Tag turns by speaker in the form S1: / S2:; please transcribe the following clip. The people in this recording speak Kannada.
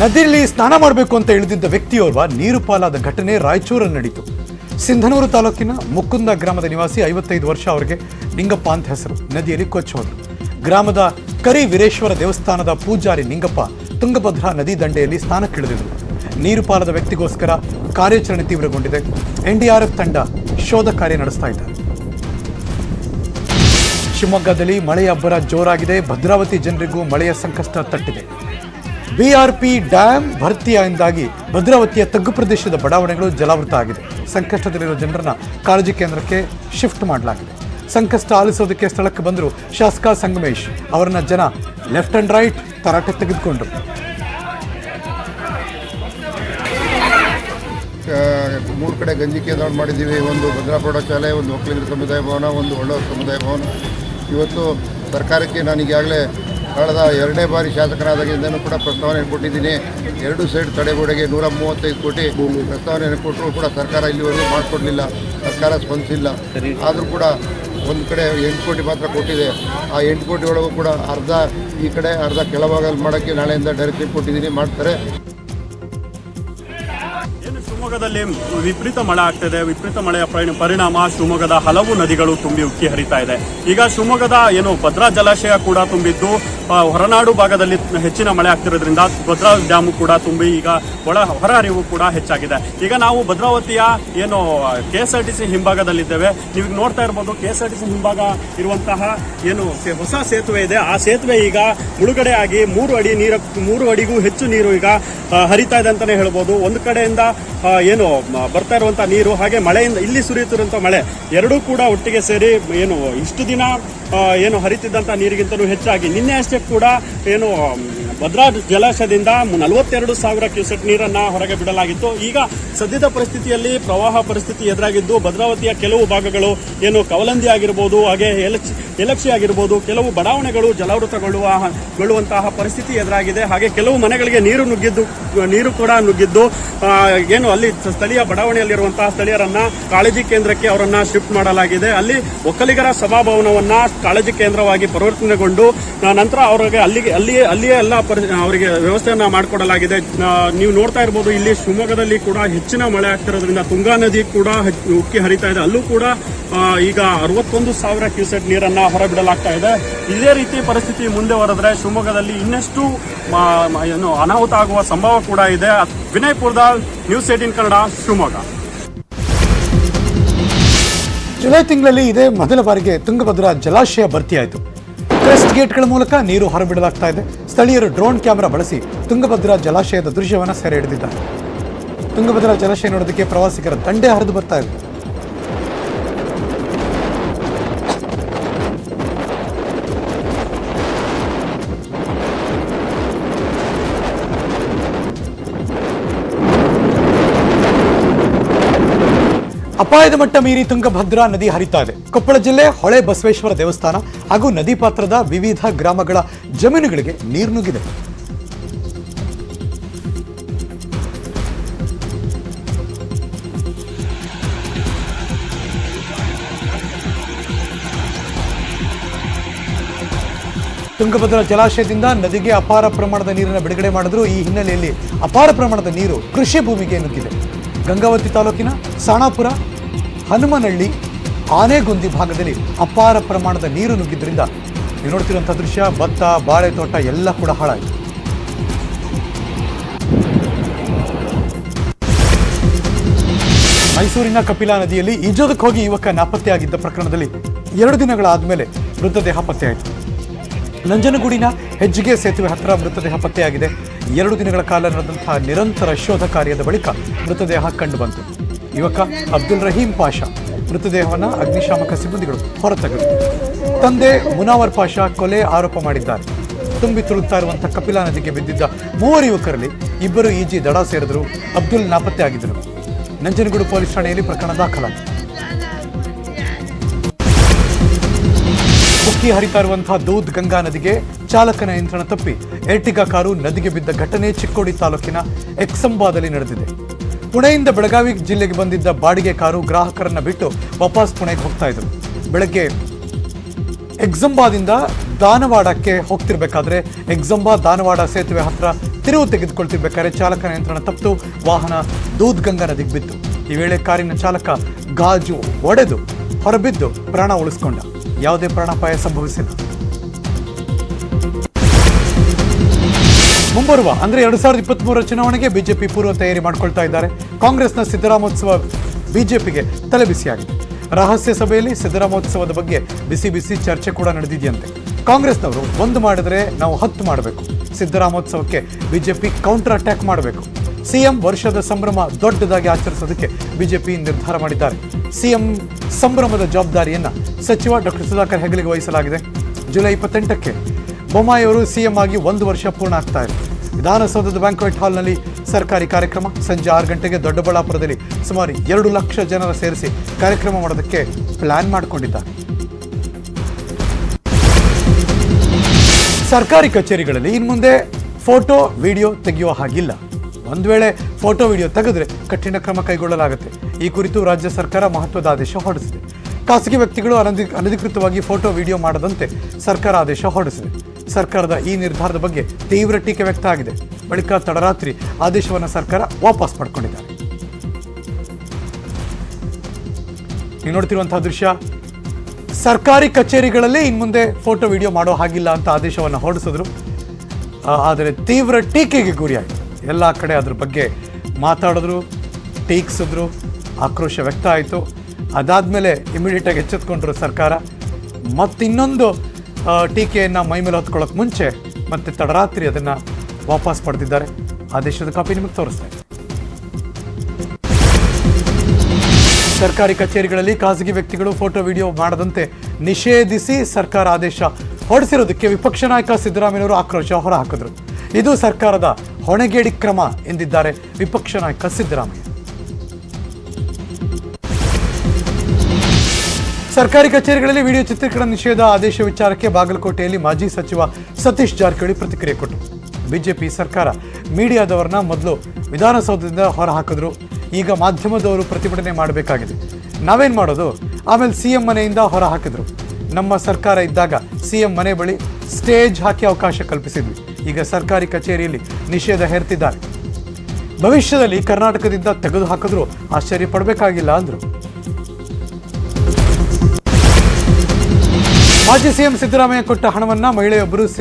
S1: ನದಿಯಲ್ಲಿ ಸ್ನಾನ ಮಾಡಬೇಕು ಅಂತ ಇಳಿದಿದ್ದ ವ್ಯಕ್ತಿಯೋರ್ವ ನೀರು ಪಾಲಾದ ಘಟನೆ ರಾಯಚೂರಲ್ಲಿ ನಡೀತು ಸಿಂಧನೂರು ತಾಲೂಕಿನ ಮುಕುಂದ ಗ್ರಾಮದ ನಿವಾಸಿ ಐವತ್ತೈದು ವರ್ಷ ಅವರಿಗೆ ನಿಂಗಪ್ಪ ಅಂತ ಹೆಸರು. ನದಿಯಲ್ಲಿ ಕೊಚ್ಚಿ ಹೋದ್ರು ಗ್ರಾಮದ ಕರಿ ವೀರೇಶ್ವರ ದೇವಸ್ಥಾನದ ಪೂಜಾರಿ ನಿಂಗಪ್ಪ ತುಂಗಭದ್ರಾ ನದಿ ದಂಡೆಯಲ್ಲಿ ಸ್ನಾನಕ್ಕಿಳಿದಿದ್ರು ನೀರು ಪಾಲದ ವ್ಯಕ್ತಿಗೋಸ್ಕರ ಕಾರ್ಯಾಚರಣೆ ತೀವ್ರಗೊಂಡಿದೆ. ಎನ್ಡಿಆರ್ಎಫ್ ತಂಡ ಶೋಧ ಕಾರ್ಯ ನಡೆಸ್ತಾ ಇದ್ದಾರೆ ಶಿವಮೊಗ್ಗದಲ್ಲಿ ಮಳೆಯ ಅಬ್ಬರ ಜೋರಾಗಿದೆ. ಭದ್ರಾವತಿ ಜನರಿಗೂ ಮಳೆಯ ಸಂಕಷ್ಟ ತಟ್ಟಿದೆ. ಬಿಆರ್ಪಿ ಡ್ಯಾಮ್ ಭರ್ತಿಯಿಂದಾಗಿ ಭದ್ರಾವತಿಯ ತಗ್ಗು ಪ್ರದೇಶದ ಬಡಾವಣೆಗಳು ಜಲಾವೃತ ಆಗಿದೆ. ಸಂಕಷ್ಟದಲ್ಲಿರುವ ಜನರನ್ನ ಕಾಳಜಿ ಕೇಂದ್ರಕ್ಕೆ ಶಿಫ್ಟ್ ಮಾಡಲಾಗಿದೆ. ಸಂಕಷ್ಟ ಆಲಿಸೋದಕ್ಕೆ ಸ್ಥಳಕ್ಕೆ ಬಂದರು ಶಾಸಕ ಸಂಗಮೇಶ್. ಅವರನ್ನ ಜನ ಲೆಫ್ಟ್ ಅಂಡ್ ರೈಟ್ ತರಾಟೆ ತೆಗೆದುಕೊಂಡರು.
S2: ಮೂರು ಕಡೆ ಗಂಜಿ ಕೇಂದ್ರ ಮಾಡಿದ್ದೀವಿ. ಒಂದು ಭದ್ರಾ ಪ್ರೌಢಶಾಲೆ ಒಂದು ಒಕ್ಕಲಿಗರ ಸಮುದಾಯ ಭವನ, ಒಂದು ಒಳ್ಳೆಯ ಸಮುದಾಯ ಭವನ. ಇವತ್ತು ಸರ್ಕಾರಕ್ಕೆ ನಾನು ಈಗಾಗಲೇ ಕಳೆದ ಎರಡನೇ ಬಾರಿ ಶಾಸಕರಾದಾಗಿಂದನೂ ಕೂಡ ಪ್ರಸ್ತಾವನೆ ಕೊಟ್ಟಿದ್ದೀನಿ. ಎರಡು ಸೈಡ್ ತಡೆಗೋಡೆಗೆ ನೂರ ಮೂವತ್ತೈದು ಕೋಟಿ ಪ್ರಸ್ತಾವನೆ ಕೊಟ್ಟರೂ ಕೂಡ ಸರ್ಕಾರ ಇಲ್ಲಿವರೆಗೂ ಮಾಡಿಕೊಡಲಿಲ್ಲ. ಸರ್ಕಾರ ಸ್ಪಂದಿಸಿಲ್ಲ. ಆದರೂ ಕೂಡ ಒಂದು ಕಡೆ ಎಂಟು ಕೋಟಿ ಮಾತ್ರ ಕೊಟ್ಟಿದೆ. ಆ ಎಂಟು ಕೋಟಿ ಒಳಗೂ ಕೂಡ ಅರ್ಧ ಈ ಕಡೆ ಅರ್ಧ ಕೆಳಭಾಗದಲ್ಲಿ ಮಾಡೋಕ್ಕೆ ನಾಳೆಯಿಂದ ಡೈರೆಕ್ಟ್ ಕೊಟ್ಟಿದ್ದೀನಿ. ಮಾಡ್ತಾರೆ.
S3: ಶಿವಮೊಗ್ಗದಲ್ಲಿ ವಿಪರೀತ ಮಳೆ ಆಗ್ತಿದೆ. ವಿಪರೀತ ಮಳೆಯ ಪರಿ- ಪರಿಣಾಮ ಶಿವಮೊಗ್ಗದ ಹಲವು ನದಿಗಳು ತುಂಬಿ ಉಕ್ಕಿ ಹರಿತಾ ಇದೆ. ಈಗ ಶಿವಮೊಗ್ಗದ ಏನು ಭದ್ರಾ ಜಲಾಶಯ ಕೂಡ ತುಂಬಿದ್ದು ಹೊರನಾಡು ಭಾಗದಲ್ಲಿ ಹೆಚ್ಚಿನ ಮಳೆ ಆಗ್ತಿರೋದ್ರಿಂದ ಭದ್ರಾ ಡ್ಯಾಮು ಕೂಡ ತುಂಬಿ ಈಗ ಒಳ ಹೊರ ಹರಿವು ಕೂಡ ಹೆಚ್ಚಾಗಿದೆ. ಈಗ ನಾವು ಭದ್ರಾವತಿಯ ಏನು K S R T C ಹಿಂಭಾಗದಲ್ಲಿದ್ದೇವೆ. ನೀವು ನೋಡ್ತಾ ಇರ್ಬೋದು K S R T C ಹಿಂಭಾಗ ಇರುವಂತಹ ಏನು ಹೊಸ ಸೇತುವೆ ಇದೆ. ಆ ಸೇತುವೆ ಈಗ ಮುಳುಗಡೆ ಆಗಿ ಮೂರು ಅಡಿ ನೀರು ಮೂರು ಅಡಿಗೂ ಹೆಚ್ಚು ನೀರು ಈಗ ಹರಿತಾ ಇದೆ ಅಂತಾನೆ ಹೇಳ್ಬೋದು. ಒಂದು ಕಡೆಯಿಂದ ಏನು ಬರ್ತಾ ಇರುವಂತಹ ನೀರು, ಹಾಗೆ ಮಳೆಯಿಂದ ಇಲ್ಲಿ ಸುರಿಯುತ್ತಿರುವಂತಹ ಮಳೆ, ಎರಡೂ ಕೂಡ ಒಟ್ಟಿಗೆ ಸೇರಿ, ಏನು, ಇಷ್ಟು ದಿನ ಏನು ಹರಿತಿದ್ದಂತಹ ನೀರಿಗಿಂತಲೂ ಹೆಚ್ಚಾಗಿ, ನಿನ್ನೆ ಅಷ್ಟೇ ಕೂಡ, ಏನು ಭದ್ರಾ ಜಲಾಶಯದಿಂದ ನಲವತ್ತೆರಡು ಸಾವಿರ ಕ್ಯೂಸೆಕ್ ನೀರನ್ನ ಹೊರಗೆ ಬಿಡಲಾಗಿತ್ತು. ಈಗ ಸದ್ಯದ ಪರಿಸ್ಥಿತಿಯಲ್ಲಿ ಪ್ರವಾಹ ಪರಿಸ್ಥಿತಿ ಎದುರಾಗಿದ್ದು ಭದ್ರಾವತಿಯ ಕೆಲವು ಭಾಗಗಳು ಏನು ಕವಲಂದಿ ಆಗಿರ್ಬೋದು, ಹಾಗೆ ಎಲಕ್ಷಿ ಎಲಕ್ಷಿ ಆಗಿರ್ಬೋದು, ಕೆಲವು ಬಡಾವಣೆಗಳು ಜಲಾವೃತಗೊಳ್ಳುವ ಗೊಳ್ಳುವಂತಹ ಪರಿಸ್ಥಿತಿ ಎದುರಾಗಿದೆ. ಹಾಗೆ ಕೆಲವು ಮನೆಗಳಿಗೆ ನೀರು ನುಗ್ಗಿದ್ದು, ನೀರು ಕೂಡ ನುಗ್ಗಿದ್ದು ಏನು ಅಲ್ಲಿ ಸ್ಥಳೀಯ ಬಡಾವಣೆಯಲ್ಲಿರುವಂತಹ ಸ್ಥಳೀಯರನ್ನ ಕಾಳಜಿ ಕೇಂದ್ರಕ್ಕೆ ಅವರನ್ನ ಶಿಫ್ಟ್ ಮಾಡಲಾಗಿದೆ. ಅಲ್ಲಿ ಒಕ್ಕಲಿಗರ ಸಭಾಭವನವನ್ನ ಕಾಳಜಿ ಕೇಂದ್ರವಾಗಿ ಪರಿವರ್ತನೆಗೊಂಡು ನಂತರ ಅವರಿಗೆ ಅಲ್ಲಿಗೆ, ಅಲ್ಲಿಯೇ ಅಲ್ಲಿಯೇ ಎಲ್ಲ ಅವರಿಗೆ ವ್ಯವಸ್ಥೆಯನ್ನ ಮಾಡಿಕೊಡಲಾಗಿದೆ. ನೀವು ನೋಡ್ತಾ ಇರ್ಬೋದು, ಇಲ್ಲಿ ಶಿವಮೊಗ್ಗದಲ್ಲಿ ಕೂಡ ಹೆಚ್ಚಿನ ಮಳೆ ಆಗ್ತಿರೋದ್ರಿಂದ ತುಂಗಾ ನದಿ ಕೂಡ ಉಕ್ಕಿ ಹರಿತಾ ಇದೆ. ಅಲ್ಲೂ ಕೂಡ ಈಗ ಅರವತ್ತೊಂದು ಸಾವಿರ ಕ್ಯೂಸೆಟ್ ನೀರನ್ನ ಹೊರಬಿಡಲಾಗ್ತಾ ಇದೆ. ಇದೇ ರೀತಿ ಪರಿಸ್ಥಿತಿ ಮುಂದೆ ಹೊರದ್ರೆ ಶಿವಮೊಗ್ಗದಲ್ಲಿ ಇನ್ನಷ್ಟು ಏನು, ಅನಾಹುತ ಆಗುವ ಸಂಭವ ಕೂಡ ಇದೆ. Vinay Purdal news eighteen Kannada, Shivamogga.
S1: July ತಿಂಗಳಲ್ಲಿ ಇದೇ ಮೊದಲ ಬಾರಿಗೆ ತುಂಗಭದ್ರಾ ಜಲಾಶಯ ಭರ್ತಿಯಾಯಿತು. ಕ್ರೆಸ್ಟ್ ಗೇಟ್ಗಳ ಮೂಲಕ ನೀರು ಹೊರಬಿಡಲಾಗ್ತಾ ಇದೆ. ಸ್ಥಳೀಯರು ಡ್ರೋನ್ ಕ್ಯಾಮೆರಾ ಬಳಸಿ ತುಂಗಭದ್ರಾ ಜಲಾಶಯದ ದೃಶ್ಯವನ್ನು ಸೆರೆ ಹಿಡಿದಿದ್ದಾರೆ. ತುಂಗಭದ್ರಾ ಜಲಾಶಯ ನೋಡೋದಕ್ಕೆ ಪ್ರವಾಸಿಗರ ದಂಡೆ ಹರಿದು ಬರ್ತಾ ಇದೆ. ಅಪಾಯದ ಮಟ್ಟ ಮೀರಿ ತುಂಗಭದ್ರಾ ನದಿ ಹರಿತಾ ಇದೆ. ಕೊಪ್ಪಳ ಜಿಲ್ಲೆ ಹೊಳೆ ಬಸವೇಶ್ವರ ದೇವಸ್ಥಾನ ಹಾಗೂ ನದಿ ಪಾತ್ರದ ವಿವಿಧ ಗ್ರಾಮಗಳ ಜಮೀನುಗಳಿಗೆ ನೀರು ನುಗ್ಗಿದೆ. ತುಂಗಭದ್ರಾ ಜಲಾಶಯದಿಂದ ನದಿಗೆ ಅಪಾರ ಪ್ರಮಾಣದ ನೀರನ್ನು ಬಿಡುಗಡೆ ಮಾಡಿದ್ರು. ಈ ಹಿನ್ನೆಲೆಯಲ್ಲಿ ಅಪಾರ ಪ್ರಮಾಣದ ನೀರು ಕೃಷಿ ಭೂಮಿಗೆ ನುಗ್ಗಿದೆ. ಗಂಗಾವತಿ ತಾಲೂಕಿನ ಸಾಣಾಪುರ ಹನುಮನಹಳ್ಳಿ ಆನೆಗೊಂದಿ ಭಾಗದಲ್ಲಿ ಅಪಾರ ಪ್ರಮಾಣದ ನೀರು ನುಗ್ಗಿದ್ರಿಂದ ನೀವು ನೋಡ್ತಿರುವಂಥ ದೃಶ್ಯ, ಭತ್ತ ಬಾಳೆ ತೋಟ ಎಲ್ಲ ಕೂಡ ಹಾಳಾಯಿತು. ಮೈಸೂರಿನ ಕಪಿಲಾ ನದಿಯಲ್ಲಿ ಈಜೋದಕ್ಕೆ ಹೋಗಿ ಯುವಕ ನಾಪತ್ತೆಯಾಗಿದ್ದ ಪ್ರಕರಣದಲ್ಲಿ ಎರಡು ದಿನಗಳಾದ್ಮೇಲೆ ಮೃತದೇಹ ಪತ್ತೆಯಾಯಿತು. ನಂಜನಗೂಡಿನ ಹೆಜ್ಜಿಗೆ ಸೇತುವೆ ಹತ್ತಿರ ಮೃತದೇಹ ಪತ್ತೆಯಾಗಿದೆ. ಎರಡು ದಿನಗಳ ಕಾಲ ನಡೆದಂತಹ ನಿರಂತರ ಶೋಧ ಕಾರ್ಯದ ಬಳಿಕ ಮೃತದೇಹ ಕಂಡುಬಂತು ಯುವಕ ಅಬ್ದುಲ್ ರಹೀಂ ಪಾಷಾ ಮೃತದೇಹವನ್ನು ಅಗ್ನಿಶಾಮಕ ಸಿಬ್ಬಂದಿಗಳು ಹೊರತೆಗೆದರು ತಂದೆ ಮುನಾವರ್ ಪಾಷಾ ಕೊಲೆ ಆರೋಪ ಮಾಡಿದ್ದಾರೆ. ತುಂಬಿ ತುಳುಕ್ತಾ ಇರುವಂತಹ ಕಪಿಲಾ ನದಿಗೆ ಬಿದ್ದಿದ್ದ ಮೂವರು ಯುವಕರಲ್ಲಿ ಇಬ್ಬರು ಈಜಿ ದಡ ಸೇರಿದರು. ಅಬ್ದುಲ್ ನಾಪತ್ತೆ ಆಗಿದ್ದರು. ನಂಜನಗೂಡು ಪೊಲೀಸ್ ಠಾಣೆಯಲ್ಲಿ ಪ್ರಕರಣ ದಾಖಲಾಗಿದೆ. ಉಕ್ಕಿ ಹರಿತಾ ಇರುವಂತಹ ದೂದ್ ಗಂಗಾ ನದಿಗೆ ಚಾಲಕನ ನಿಯಂತ್ರಣ ತಪ್ಪಿ. ಎರ್ಟಿಗಾ ಕಾರು ನದಿಗೆ ಬಿದ್ದ ಘಟನೆ ಚಿಕ್ಕೋಡಿ ತಾಲೂಕಿನ ಎಕ್ಸಂಬಾದಲ್ಲಿ ನಡೆದಿದೆ. ಪುಣೆಯಿಂದ ಬೆಳಗಾವಿ ಜಿಲ್ಲೆಗೆ ಬಂದಿದ್ದ ಬಾಡಿಗೆ ಕಾರು ಗ್ರಾಹಕರನ್ನ ಬಿಟ್ಟು ವಾಪಸ್ ಪುಣೆಗೆ ಹೋಗ್ತಾ ಇದ್ರು. ಬೆಳಗ್ಗೆ ಎಕ್ಸಂಬಾದಿಂದ ದಾನವಾಡಕ್ಕೆ ಹೋಗ್ತಿರ್ಬೇಕಾದ್ರೆ ಎಕ್ಸಂಬಾ, ದಾನವಾಡ ಸೇತುವೆ ಹತ್ರ ತಿರುವು ತೆಗೆದುಕೊಳ್ತಿರ್ಬೇಕಾದ್ರೆ ಚಾಲಕ ನಿಯಂತ್ರಣ ತಪ್ಪಿತು ವಾಹನ ದೂದ್ಗಂಗಾ ನದಿಗೆ ಬಿತ್ತು ಈ ವೇಳೆ ಕಾರಿನ ಚಾಲಕ ಗಾಜು ಒಡೆದು ಹೊರಬಿದ್ದು ಪ್ರಾಣ ಉಳಿಸ್ಕೊಂಡ. ಯಾವುದೇ ಪ್ರಾಣಾಪಾಯ ಸಂಭವಿಸಿಲ್ಲ. ಮುಂಬರುವ, ಅಂದ್ರೆ ಎರಡ್ ಸಾವಿರದ ಇಪ್ಪತ್ತ್ ಮೂರರ ಚುನಾವಣೆಗೆ ಬಿಜೆಪಿ ಪೂರ್ವ ತಯಾರಿ ಮಾಡ್ಕೊಳ್ತಾ ಇದ್ದಾರೆ. ಕಾಂಗ್ರೆಸ್ನ ಸಿದ್ದರಾಮೋತ್ಸವ ಬಿಜೆಪಿಗೆ ತಲೆಬಿಸಿಯಾಗಿದೆ. ರಹಸ್ಯ ಸಭೆಯಲ್ಲಿ ಸಿದ್ದರಾಮೋತ್ಸವದ ಬಗ್ಗೆ ಬಿಸಿ ಬಿಸಿ ಚರ್ಚೆ ಕೂಡ ನಡೆದಿದೆಯಂತೆ. ಕಾಂಗ್ರೆಸ್ನವರು, ಒಂದು ಮಾಡಿದ್ರೆ ನಾವು ಹತ್ತು ಮಾಡಬೇಕು. ಸಿದ್ದರಾಮೋತ್ಸವಕ್ಕೆ ಬಿಜೆಪಿ ಕೌಂಟರ್ ಅಟ್ಯಾಕ್ ಮಾಡಬೇಕು. ಸಿಎಂ ವರ್ಷದ ಸಂಭ್ರಮ ದೊಡ್ಡದಾಗಿ ಆಚರಿಸೋದಕ್ಕೆ ಬಿಜೆಪಿ ನಿರ್ಧಾರ ಮಾಡಿದ್ದಾರೆ. ಸಿಎಂ ಸಂಭ್ರಮದ ಜವಾಬ್ದಾರಿಯನ್ನು ಸಚಿವ ಡಾಕ್ಟರ್ ಸುಧಾಕರ್ ಹೆಗಲಿಗೆ ವಹಿಸಲಾಗಿದೆ. ಜುಲೈ ಇಪ್ಪತ್ತೆಂಟಕ್ಕೆ ಬೊಮ್ಮಾಯಿ ಅವರು ಸಿಎಂ ಆಗಿ ಒಂದು ವರ್ಷ ಪೂರ್ಣ ಆಗ್ತಾ ಇದೆ. ವಿಧಾನಸೌಧದ ಬ್ಯಾಂಕ್ವೆಟ್ ಹಾಲ್ನಲ್ಲಿ ಸರ್ಕಾರಿ ಕಾರ್ಯಕ್ರಮ ಸಂಜೆ ಆರು ಗಂಟೆಗೆ ದೊಡ್ಡಬಳ್ಳಾಪುರದಲ್ಲಿ ಸುಮಾರು ಎರಡು ಲಕ್ಷ ಜನರ ಸೇರಿಸಿ ಕಾರ್ಯಕ್ರಮ ಮಾಡೋದಕ್ಕೆ ಪ್ಲಾನ್ ಮಾಡಿಕೊಂಡಿದ್ದಾರೆ. ಸರ್ಕಾರಿ ಕಚೇರಿಗಳಲ್ಲಿ ಇನ್ನು ಮುಂದೆ ಫೋಟೋ, ವಿಡಿಯೋ ತೆಗೆಯುವ ಹಾಗಿಲ್ಲ. ಒಂದು ವೇಳೆ ಫೋಟೋ, ವಿಡಿಯೋ ತೆಗೆದ್ರೆ ಕಠಿಣ ಕ್ರಮ ಕೈಗೊಳ್ಳಲಾಗುತ್ತೆ. ಈ ಕುರಿತು ರಾಜ್ಯ ಸರ್ಕಾರ ಮಹತ್ವದ ಆದೇಶ ಹೊರಡಿಸಿದೆ. ಖಾಸಗಿ ವ್ಯಕ್ತಿಗಳು ಅನಧಿ ಅನಧಿಕೃತವಾಗಿ ಫೋಟೋ, ವಿಡಿಯೋ ಮಾಡದಂತೆ ಸರ್ಕಾರ ಆದೇಶ ಹೊರಡಿಸಿದೆ. ಸರ್ಕಾರದ ಈ ನಿರ್ಧಾರದ ಬಗ್ಗೆ ತೀವ್ರ ಟೀಕೆ ವ್ಯಕ್ತ ಆಗಿದೆ. ಬಳಿಕ ತಡರಾತ್ರಿ ಆದೇಶವನ್ನು ಸರ್ಕಾರ ವಾಪಸ್ ಪಡ್ಕೊಂಡಿದ್ದಾರೆ. ನೀವು ನೋಡ್ತಿರುವಂತಹ ದೃಶ್ಯ, ಸರ್ಕಾರಿ ಕಚೇರಿಗಳಲ್ಲಿ ಇನ್ನು ಮುಂದೆ ಫೋಟೋ, ವಿಡಿಯೋ ಮಾಡೋ ಹಾಗಿಲ್ಲ ಅಂತ ಆದೇಶವನ್ನು ಹೊರಡಿಸಿದ್ರು. ಆದರೆ ತೀವ್ರ ಟೀಕೆಗೆ ಗುರಿಯಾಯಿತು. ಎಲ್ಲ ಕಡೆ ಅದ್ರ ಬಗ್ಗೆ ಮಾತಾಡಿದ್ರು, ಟೀಕ್ಸಿದ್ರು, ಆಕ್ರೋಶ ವ್ಯಕ್ತ ಆಯಿತು. ಅದಾದಮೇಲೆ ಇಮಿಡಿಯೇಟಾಗಿ ಎಚ್ಚೆತ್ಕೊಂಡ್ರು ಸರ್ಕಾರ. ಮತ್ತಿನ್ನೊಂದು ಟೀಕೆಯನ್ನು ಮೈ ಮೇಲೆ ಹೊತ್ಕೊಳ್ಳೋಕೆ ಮುಂಚೆ ಮತ್ತೆ ತಡರಾತ್ರಿ ಅದನ್ನು ವಾಪಸ್ ಪಡೆದಿದ್ದಾರೆ. ಆದೇಶದ ಕಾಪಿ ನಿಮಗೆ ತೋರಿಸ್ತೇನೆ. ಸರ್ಕಾರಿ ಕಚೇರಿಗಳಲ್ಲಿ ಖಾಸಗಿ ವ್ಯಕ್ತಿಗಳು ಫೋಟೋ, ವಿಡಿಯೋ ಮಾಡದಂತೆ ನಿಷೇಧಿಸಿ ಸರ್ಕಾರ ಆದೇಶ ಹೊರಡಿಸಿರೋದಕ್ಕೆ ವಿಪಕ್ಷ ನಾಯಕ ಸಿದ್ದರಾಮಯ್ಯವರು ಆಕ್ರೋಶ ಹೊರಹಾಕಿದ್ರು. ಇದು ಸರ್ಕಾರದ ಹೊಣೆಗೇಡಿ ಕ್ರಮ ಎಂದಿದ್ದಾರೆ ವಿಪಕ್ಷ ನಾಯಕ ಸಿದ್ದರಾಮಯ್ಯ. ಸರ್ಕಾರಿ ಕಚೇರಿಗಳಲ್ಲಿ ವಿಡಿಯೋ ಚಿತ್ರೀಕರಣ ನಿಷೇಧ ಆದೇಶ ವಿಚಾರಕ್ಕೆ ಬಾಗಲಕೋಟೆಯಲ್ಲಿ ಮಾಜಿ ಸಚಿವ ಸತೀಶ್ ಜಾರಕಿಹೊಳಿ ಪ್ರತಿಕ್ರಿಯೆ ಕೊಟ್ಟರು ಬಿಜೆಪಿ ಸರ್ಕಾರ ಮೀಡಿಯಾದವರನ್ನ ಮೊದಲು ವಿಧಾನಸೌಧದಿಂದ ಹೊರಹಾಕಿದ್ರು. ಈಗ ಮಾಧ್ಯಮದವರು ಪ್ರತಿಭಟನೆ ಮಾಡಬೇಕಾಗಿದೆ. ನಾವೇನ್ ಮಾಡೋದು? ಆಮೇಲೆ ಸಿಎಂ ಮನೆಯಿಂದ ಹೊರ ಹಾಕಿದ್ರು ನಮ್ಮ ಸರ್ಕಾರ ಇದ್ದಾಗ ಸಿಎಂ ಮನೆ ಬಳಿ ಸ್ಟೇಜ್ ಹಾಕಿ ಅವಕಾಶ ಕಲ್ಪಿಸಿದ್ವಿ. ಈಗ ಸರ್ಕಾರಿ ಕಚೇರಿಯಲ್ಲಿ ನಿಷೇಧ ಹೇರ್ತಿದ್ದಾರೆ. ಭವಿಷ್ಯದಲ್ಲಿ ಕರ್ನಾಟಕದಿಂದ ತೆಗೆದು ಹಾಕಿದ್ರು ಆಶ್ಚರ್ಯ ಪಡಬೇಕಾಗಿಲ್ಲ ಅಂದ್ರು. ಮಾಜಿ ಸಿಎಂ ಸಿದ್ದರಾಮಯ್ಯ ಕೊಟ್ಟ ಹಣವನ್ನ ಮಹಿಳೆಯೊಬ್ಬರು